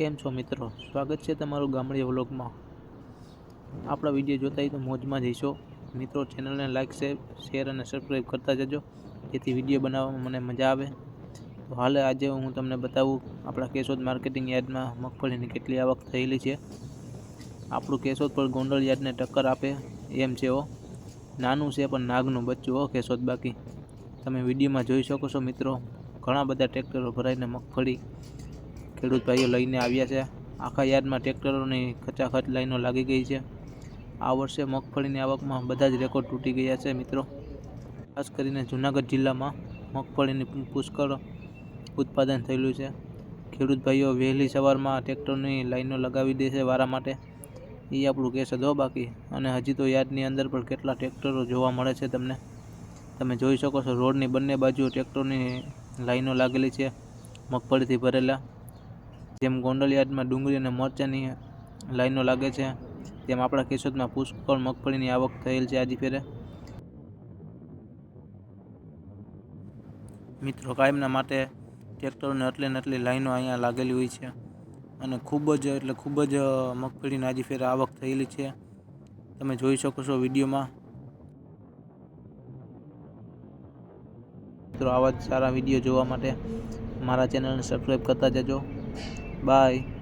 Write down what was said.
કેમ છો મિત્રો? સ્વાગત છે તમારું ગામડી વ્લોગમાં. આપણા વીડિયો જોતા હોય તો મોજમાં જઈશો મિત્રો, ચેનલને શેર શેર અને સબસ્ક્રાઈબ કરતા જજો. જેથી વીડિયો બનાવવામાં મને મજા આવે. તો હાલે આજે હું તમને બતાવું આપણા કેશોદ માર્કેટિંગ યાર્ડમાં મગફળીની કેટલી આવક થયેલી છે. આપણું કેશોદ પર ગોંડલ યાર્ડને ટક્કર આપે એમ છે ઓ નાનું છે પણ નાગનું બચ્ચું, હો, કેશોદ બાકી. તમે વિડીયોમાં જોઈ શકો છો મિત્રો, ઘણા બધા ટ્રેક્ટરો ભરાઈને મગફળી ખેડૂત ભાઈઓ લઈને આવ્યા છે. આખા યાર્ડમાં ટ્રેક્ટરોની ખચાખચ લાઈનો લાગી ગઈ છે. આ વર્ષે મગફળીની આવકમાં બધા જ રેકોર્ડ તૂટી ગયા છે મિત્રો. ખાસ કરીને જૂનાગઢ જિલ્લામાં મગફળીની પુષ્કળ ઉત્પાદન થયેલું છે. ખેડૂત ભાઈઓ વહેલી સવારમાં ટ્રેક્ટરની લાઈનો લગાવી દે છે વારા માટે. એ આપણું કેસ હતો બાકી. અને હજી તો યાર્ડની અંદર પણ કેટલા ટ્રેક્ટરો જોવા મળે છે તમને. તમે જોઈ શકો છો રોડની બંને બાજુ ટ્રેક્ટરની લાઈનો લાગેલી છે. મગફળીથી ભરેલા જેમ ગોંડલ ડુંગળી અને મરચાંની લાઈનો લાગે છે, તેમ આપણા કેશોદમાં પુષ્કળ મગફળીની આવક થયેલ છે આજે ફેરે. મિત્રો, કાયમના માટે ટ્રેક્ટરોને એટલે ને એટલી લાઈનો અહીંયા લાગેલી હોય છે અને ખૂબ જ, એટલે ખૂબ જ મગફળીની આજે ફેરે આવક થયેલી છે. તમે જોઈ શકો છો વિડીયોમાં. મિત્રો, આવા જ સારા વીડિયો જોવા માટે મારા ચેનલને સબસ્ક્રાઈબ કરતા જજો. Bye.